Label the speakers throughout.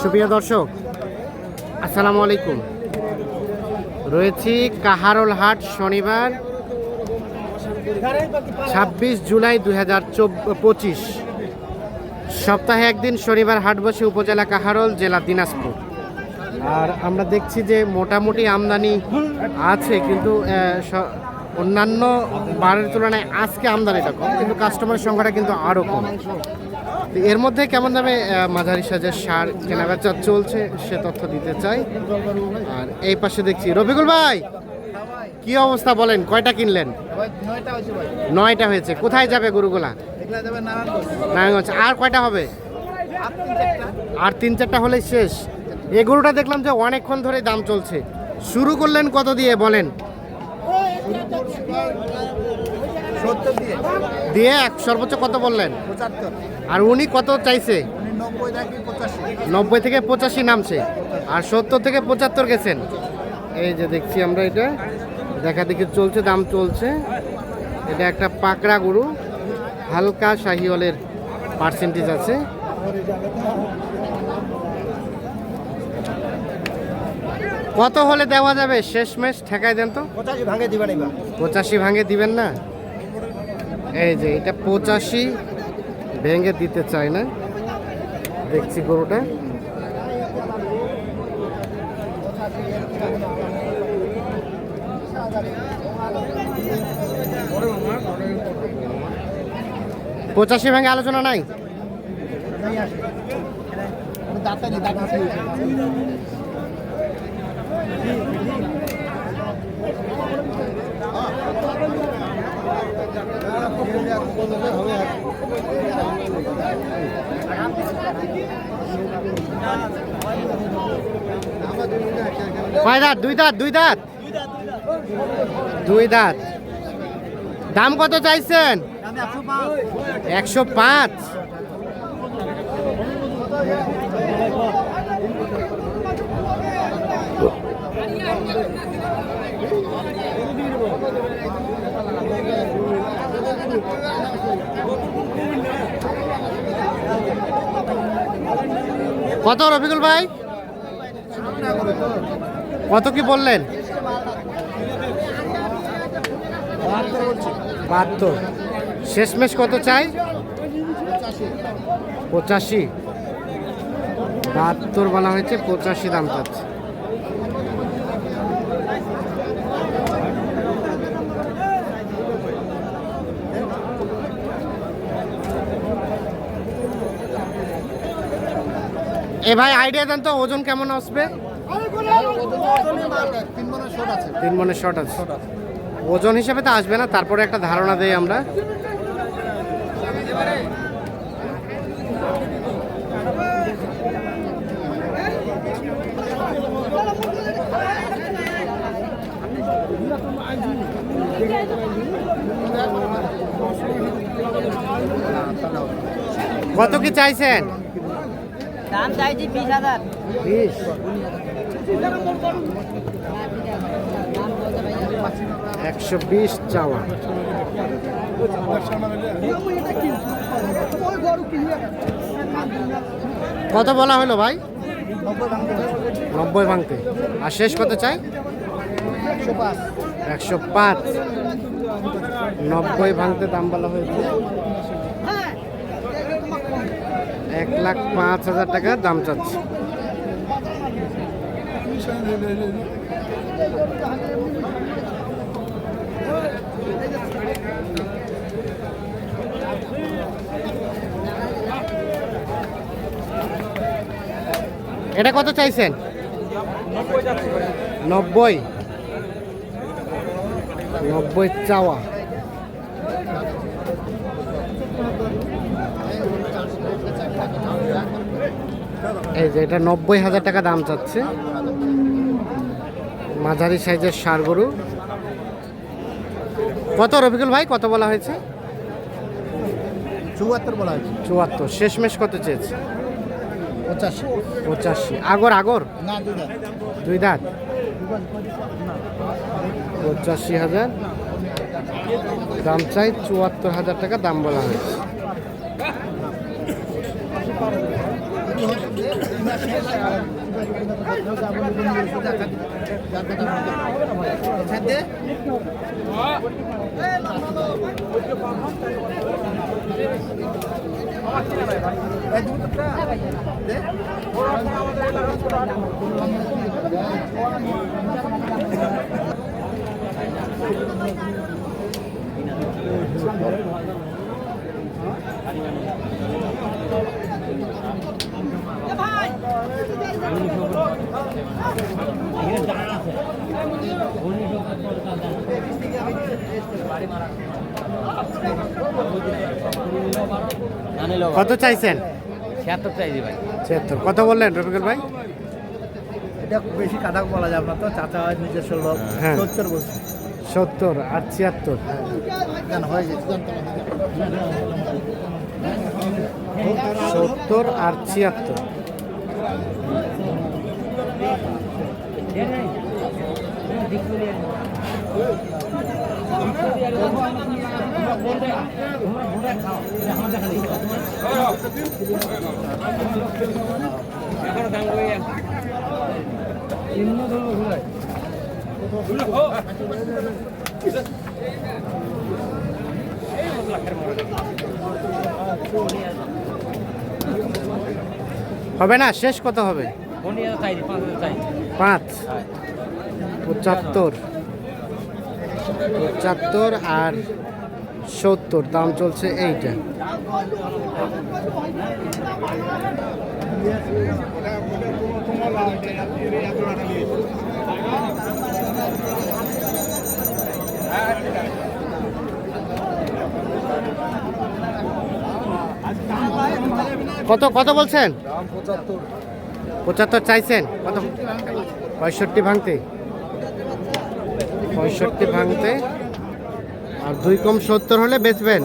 Speaker 1: সুপ্রিয় দর্শক, আসসালামু আলাইকুম। রয়েছি কাহারোল হাট শনিবার, ছাব্বিশ জুলাই দুই হাজার পঁচিশ সপ্তাহে একদিন শনিবার হাট বসে উপজেলা কাহারোল, জেলা দিনাজপুর। আর আমরা দেখছি যে মোটামুটি আমদানি আছে, কিন্তু অন্যান্য বারের তুলনায় আজকে আমদানিটা কম, কিন্তু কাস্টমারের সংখ্যাটা কিন্তু আরও কম। এর মধ্যে কেমন দামে মাঝারি সাজের সার কেনাবেচা চলছে সে তথ্য দিতে চাই। আর এই পাশে দেখছি, রফিকুল ভাই, কি অবস্থা বলেন, কয়টা কিনলেন?
Speaker 2: নয়টা হয়েছে,
Speaker 1: কোথায় যাবে গরুগুলা?
Speaker 2: নারায়ণগঞ্জ।
Speaker 1: আর কয়টা হবে?
Speaker 2: আর তিন চারটা
Speaker 1: হলেই শেষ। এই গরুটা দেখলাম যে অনেকক্ষণ ধরে দাম চলছে। শুরু করলেন কত দিয়ে, বলেন?
Speaker 2: দিয়ে।
Speaker 1: এক সর্বোচ্চ কত বললেন? আর উনি কত চাইছে?
Speaker 2: নব্বই থেকে পঁচাশি
Speaker 1: নামছে। আর সত্তর থেকে পঁচাত্তর গেছেন। এই যে দেখছি আমরা এটা। দেখা দেখি চলছে দাম চলছে। এটা একটা পাকড়া গরু। হালকা শাহিওয়ালের পার্সেন্টেজ আছে। কত হলে দেওয়া যাবে? শেষ মেশ ঠেকায় দেন তো।
Speaker 2: পঁচাশি ভাঙে দিবেন এবার
Speaker 1: পঁচাশি ভাঙে দিবেন না? এই যে এটা পঁচাশি ভেঙে দিতে চায় না। দেখছি গরুটা। পঁচাশি ভাঙে আলোচনা নাই? কয় দাঁত? দুই দাঁত দুই দাঁত? দুই দাঁত। দাম কত চাইছেন? একশো পাঁচ। কত রফিকুল ভাই? কত কি বললেন? বাহাত্তর। শেষমেশ কত চাই? পঁচাশি। বাহাত্তর বলা হয়েছে, পঁচাশি দাম চাচ্ছে। এ ভাই আইডিয়া দেন তো, ওজন কেমন আসবে?
Speaker 2: তিন মনে শোট
Speaker 1: মনের শর্ট আছে। ওজন হিসাবে তো আসবে না, তারপরে একটা ধারণা দেই আমরা। কত কি চাইছেন?
Speaker 3: চাইছি বিশ হাজার।
Speaker 1: একশো বিশ চাওয়া। কত বলা হলো ভাই? নব্বই ভাঙতে। আর শেষ কত চাই?
Speaker 2: একশো পাঁচ।
Speaker 1: নব্বই ভাঙতে দাম বলা হয়েছে। এক লাখ পাঁচ হাজার টাকা দাম চাচ্ছে। এটা কত চাইছেন? নব্বই। নব্বই চাওয়া। এই যে এটা নব্বই হাজার টাকা দাম চাচ্ছে। মাঝারি সাইজের সার গরু। কত রফিকুল ভাই কত বলা হয়েছে?
Speaker 2: চুয়াত্তর বলা হয়েছে।
Speaker 1: চুয়াত্তর শেষমেশ কত চেয়েছে?
Speaker 2: পঁচাশি।
Speaker 1: পঁচাশি। আগর আগর?
Speaker 2: না
Speaker 1: দুই দাঁত? পঁচাশি হাজার। দাম চাই চুয়াত্তর হাজার টাকা দাম বলা হয়েছে। আমাদের কত চাইছেন?
Speaker 3: ছিয়াত্তর চাইছি ভাই।
Speaker 1: ছিয়াত্তর। কত বললেন রফিকুল ভাই?
Speaker 2: এটা বেশি কাদা বলা যাবে না তো চাচা হয় নিজস্ব লোক।
Speaker 1: হ্যাঁ।
Speaker 2: সত্তর বলছি।
Speaker 1: সত্তর আর ছিয়াত্তর?
Speaker 2: হয়ে।
Speaker 1: সত্তর আর ছিয়াত্তর। হবে না? শেষ কত হবে?
Speaker 3: পাঁচ
Speaker 1: পাঁচ। পঁচাত্তর। পঁচাত্তর আর সত্তর দাম চলছে এইটা। কত কত বলছেন? পঁচাত্তর চাইছেন? কত? পঁয়ষট্টি ভাঙতে। পঁয়ষট্টি ভাঙতে, আর দুই কম সত্তর হলে বেচবেন।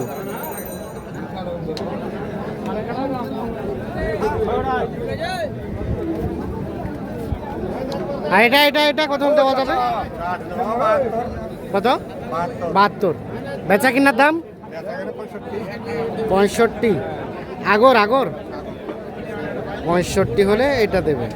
Speaker 1: আর এটা এটা এটা কত দেওয়া যাবে কত? বাহাত্তর। বেচা কিনার দাম? পঁয়ষট্টি। আগর আগর? পঁয়ষট্টি হলে এটা দেবে।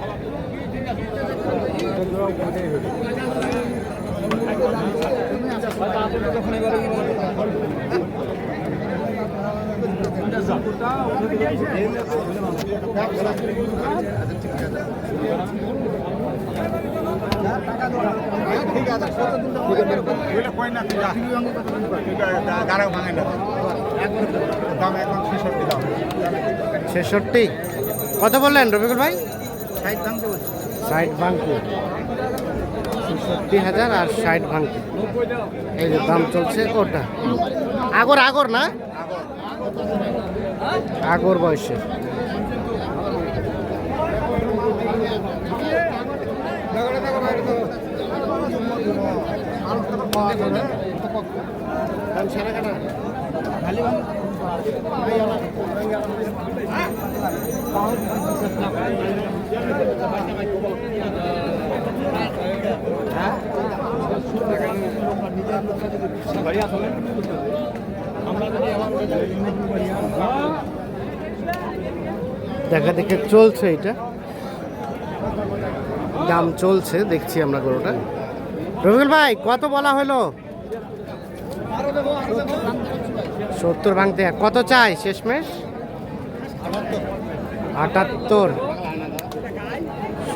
Speaker 1: ছেষট্টি। কত বললেন রবিকুল ভাই?
Speaker 2: ষাট ভাঙতে
Speaker 1: ষাট ভাঙতে ছেষট্টি হাজার আর ষাট ভাঙতে এই যে দাম চলছে ওটা। আগর আগর না? আগর বয়সে। দেখা দেখে চলছে এটা। দাম চলছে, দেখছি আমরা গরুটা। রবিকুল ভাই, কত বলা হলো? সত্তর ভাঙতে। কত চাই? শেষমেশ? আটাত্তর।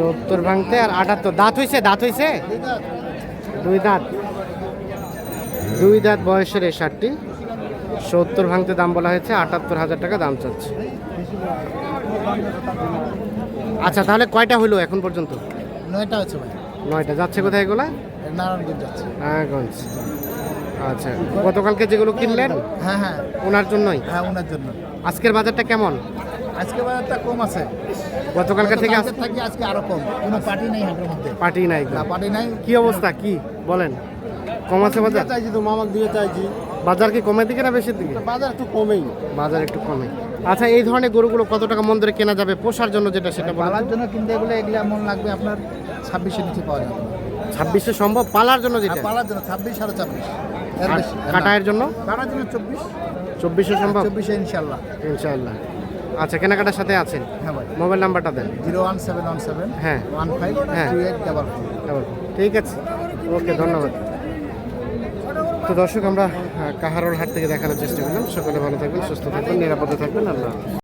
Speaker 1: সত্তর ভাঙতে আর আটাত্তর। দাঁত হয়েছে দাঁত হয়েছে দুই দাঁত। দুই দাঁত বয়সের এই শার্টটি সত্তর ভাঙতে দাম বলা হয়েছে আটাত্তর হাজার টাকা দাম চাচ্ছে। আচ্ছা তাহলে কয়টা হলো এখন পর্যন্ত?
Speaker 2: নয়টা হচ্ছে ভাই।
Speaker 1: নয়টা। যাচ্ছে কোথায় এগুলা?
Speaker 2: নারায়ণগঞ্জ যাচ্ছে।
Speaker 1: নারায়ণগঞ্জ। আচ্ছা গতকালকে যেগুলো কিনলেন
Speaker 2: হ্যাঁ হ্যাঁ।
Speaker 1: ওনার জন্যই?
Speaker 2: হ্যাঁ ওনার জন্য
Speaker 1: আজকের বাজারটা কেমন?
Speaker 2: আজকে বাজারটা কম আছে।
Speaker 1: গতকালকে থেকে আজ-
Speaker 2: থাকি আজকে আরও কম? কোনো পার্টি নেই হাটের মধ্যে।
Speaker 1: পার্টি নাই
Speaker 2: না পার্টি নাই?
Speaker 1: কি অবস্থা? কি? বলেন। কম আছে বাজার?
Speaker 2: চাইছি তো মামাক দিয়ে চাইছি।
Speaker 1: বাজার কি কমের দিকে না বেশির দিকে?
Speaker 2: বাজার একটু কমেই।
Speaker 1: বাজার একটু কমে। আচ্ছা এই ধরনের গরুগুলো কত টাকা মন ধরে কেনা যাবে? পোষার জন্য যেটা সেটা
Speaker 2: পালার জন্য কিনতে গেলে এগুলো মন লাগবে আপনার ছাব্বিশের নিচে পাওয়া যাবে।
Speaker 1: ছাব্বিশে সম্ভব? পালার জন্য যেটা?
Speaker 2: পালার জন্য ছাব্বিশ সাড়ে ছাব্বিশ।
Speaker 1: কাটায়ের জন্য?
Speaker 2: কাটার জন্য চব্বিশ।
Speaker 1: চব্বিশে সম্ভব?
Speaker 2: চব্বিশে ইনশাল্লাহ
Speaker 1: ইনশাআল্লাহ। আচ্ছা কেনাকাটার সাথে আছেন?
Speaker 2: হ্যাঁ ভাই।
Speaker 1: মোবাইল নাম্বারটা দেন।
Speaker 2: Zero one seven one seven
Speaker 1: হ্যাঁ।
Speaker 2: ওয়ান ফাইভ
Speaker 1: হ্যাঁ।
Speaker 2: টু এইট ডাবল
Speaker 1: ঠিক আছে। ওকে ধন্যবাদ। তো দর্শক আমরা কাহারোর কাহারোল হাট থেকে দেখানোর চেষ্টা করলাম। সকলে ভালো থাকবেন সুস্থ থাকবেন নিরাপদে থাকবেন। আল্লাহ।